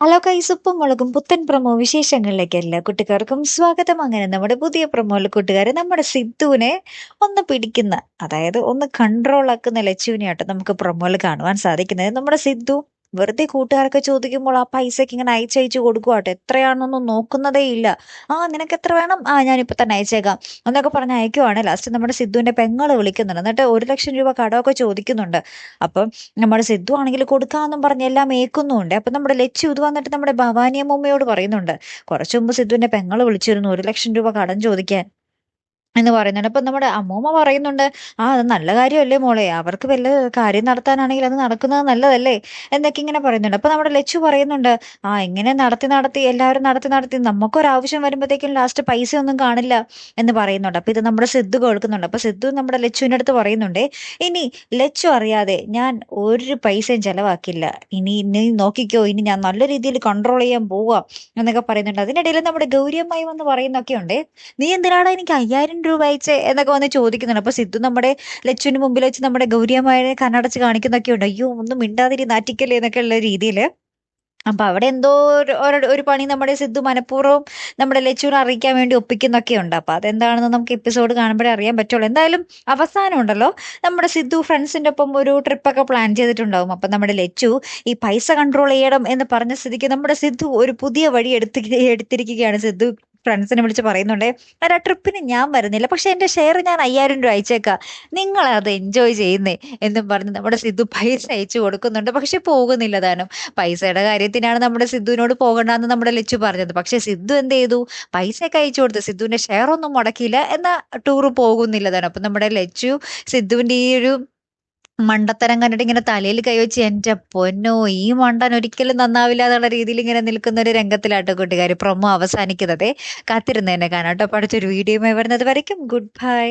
Hello കൈസ് ഉപ്പും മുളകും പുത്തൻ പ്രമോ വിശേഷങ്ങളിലേക്ക് എല്ലാ കുട്ടിക്കാർക്കും സ്വാഗതം. അങ്ങനെ നമ്മുടെ പുതിയ പ്രമോയിൽ കൂട്ടുകാരെ നമ്മുടെ സിദ്ധുവിനെ ഒന്ന് പിടിക്കുന്ന അതായത് ഒന്ന് കൺട്രോൾ ആക്കുന്ന ലച്ചുവിനെയാട്ടോ നമുക്ക് പ്രമോയിൽ കാണുവാൻ സാധിക്കുന്നത്. നമ്മുടെ സിദ്ധു വെറുതെ കൂട്ടുകാരൊക്കെ ചോദിക്കുമ്പോൾ ആ പൈസക്ക് ഇങ്ങനെ അയച്ചയച്ചു കൊടുക്കുവാട്ടോ എത്രയാണെന്നൊന്നും നോക്കുന്നതേ ഇല്ല. ആ നിനക്ക് എത്ര വേണം? ആ ഞാനിപ്പോൾ തന്നെ അയച്ചേക്കാം. എന്നൊക്കെ പറഞ്ഞ് അയക്കുവാണ്. ലാസ്റ്റ് നമ്മുടെ സിദ്ധുവിന്റെ പെങ്ങൾ വിളിക്കുന്നുണ്ട്. എന്നിട്ട് ഒരു ലക്ഷം രൂപ കടമൊക്കെ ചോദിക്കുന്നുണ്ട്. അപ്പം നമ്മുടെ സിദ്ധു ആണെങ്കിൽ കൊടുക്കാമെന്നും പറഞ്ഞ് എല്ലാം ഏക്കുന്നുണ്ട് അപ്പൊ നമ്മുടെ ലച്ചു ഇത് വന്നിട്ട് നമ്മുടെ ഭവാനി അമ്മൂമ്മയോട് പറയുന്നുണ്ട്. കുറച്ചു മുമ്പ് സിദ്ധുവിന്റെ പെങ്ങൾ വിളിച്ചിരുന്നു. ഒരു ലക്ഷം രൂപ കടം ചോദിക്കാൻ. എന്ന് പറയുന്നുണ്ട്. അപ്പൊ നമ്മുടെ അമ്മൂമ്മ പറയുന്നുണ്ട് ആ അത് നല്ല കാര്യമല്ലേ മോളെ? അവർക്ക് വല്ല കാര്യം നടത്താനാണെങ്കിൽ അത് നടക്കുന്നത് നല്ലതല്ലേ? എന്നൊക്കെ ഇങ്ങനെ പറയുന്നുണ്ട്. അപ്പൊ നമ്മുടെ ലച്ചു പറയുന്നുണ്ട് ആ ഇങ്ങനെ നടത്തി നടത്തി എല്ലാവരും നടത്തി നടത്തി നമുക്കൊരാവശ്യം വരുമ്പോഴത്തേക്കും ലാസ്റ്റ് പൈസ ഒന്നും കാണില്ല എന്ന് പറയുന്നുണ്ട്. അപ്പൊ ഇത് നമ്മുടെ സിദ്ധു കേൾക്കുന്നുണ്ട്. അപ്പൊ സിദ്ധു നമ്മുടെ ലച്ചുവിന്റെ അടുത്ത് പറയുന്നുണ്ട് ഇനി ലച്ചു അറിയാതെ ഞാൻ ഒരു പൈസയും ചെലവാക്കില്ല. ഇനി നീ നോക്കിക്കോ ഇനി ഞാൻ നല്ല രീതിയിൽ കൺട്രോൾ ചെയ്യാൻ പോവാം എന്നൊക്കെ പറയുന്നുണ്ട്. അതിനിടയിൽ നമ്മുടെ ഗൗരിയമ്മായി വന്ന് പറയുന്നൊക്കെ ഉണ്ട് നീ എന്തിനാണ് എനിക്ക് അയ്യായിരം രൂപ അയച്ചേ എന്നൊക്കെ വന്ന് ചോദിക്കുന്നുണ്ട്. അപ്പൊ സിദ്ധു നമ്മുടെ ലച്ചുവിന് മുമ്പിൽ വെച്ച് നമ്മുടെ ഗൗരിയമ്മയെ കണ്ണടച്ച് കാണിക്കുന്നൊക്കെ ഉണ്ട് അയ്യോ ഒന്നും മിണ്ടാതിരി നാറ്റിക്കല്ലേ എന്നൊക്കെ ഉള്ള രീതിയിൽ അപ്പൊ അവിടെ എന്തോ ഒരു- ഒരു പണി നമ്മുടെ സിദ്ധു മനഃപൂർവം നമ്മുടെ ലച്ചുവിനെ അറിയിക്കാൻ വേണ്ടി ഒപ്പിക്കുന്നൊക്കെ ഉണ്ട് അപ്പൊ അതെന്താണെന്ന് നമുക്ക് എപ്പിസോഡ് കാണുമ്പോഴേ അറിയാൻ പറ്റുള്ളൂ. എന്തായാലും അവസാനം ഉണ്ടല്ലോ. നമ്മുടെ സിദ്ധു ഫ്രണ്ട്സിന്റെ ഒപ്പം ഒരു ട്രിപ്പൊക്കെ പ്ലാൻ ചെയ്തിട്ടുണ്ടാവും. അപ്പൊ നമ്മുടെ ലച്ചു ഈ പൈസ കൺട്രോൾ ചെയ്യണം എന്ന് പറഞ്ഞ സ്ഥിതിക്ക് നമ്മുടെ സിദ്ധു ഒരു പുതിയ വഴി എടുത്തി എടുത്തിരിക്കുകയാണ്. സിദ്ധു ഫ്രണ്ട്സിനെ വിളിച്ച് പറയുന്നുണ്ട് ആ ട്രിപ്പിന് ഞാൻ വരുന്നില്ല പക്ഷെ എന്റെ ഷെയർ ഞാൻ അയ്യായിരം രൂപ അയച്ചേക്കാം. അത് എൻജോയ് ചെയ്യുന്നേ? എന്നും പറഞ്ഞ് നമ്മുടെ സിദ്ധു പൈസ അയച്ചു കൊടുക്കുന്നുണ്ട്. പക്ഷെ പോകുന്നില്ല താനും. പൈസയുടെ കാര്യത്തിനാണ് നമ്മുടെ സിദ്ധുവിനോട് പോകണ്ടെന്ന് നമ്മുടെ ലച്ചു പറഞ്ഞത്. പക്ഷെ സിദ്ധു എന്ത് ചെയ്തു? പൈസയൊക്കെ അയച്ചു കൊടുത്തു സിദ്ധുവിന്റെ ഷെയർ ഒന്നും മുടക്കിയില്ല എന്നാ ടൂർ പോകുന്നില്ല താനും. അപ്പൊ നമ്മുടെ ലച്ചു സിദ്ധുവിന്റെ ഈ ഒരു മണ്ടത്തരം കണ്ടിട്ട് ഇങ്ങനെ തലയിൽ കൈവച്ച് എന്റെ പൊന്നോ ഈ മണ്ടൻ ഒരിക്കലും നന്നാവില്ല എന്നുള്ള രീതിയിൽ ഇങ്ങനെ നിൽക്കുന്ന ഒരു രംഗത്തിലാട്ടോ കൂട്ടുകാർ പ്രൊമോ അവസാനിക്കുന്നത്. കാത്തിരുന്നേനെ കാണാട്ടോ പഠിച്ചൊരു വീഡിയോ വരുന്നത് വരയ്ക്കും. Good bye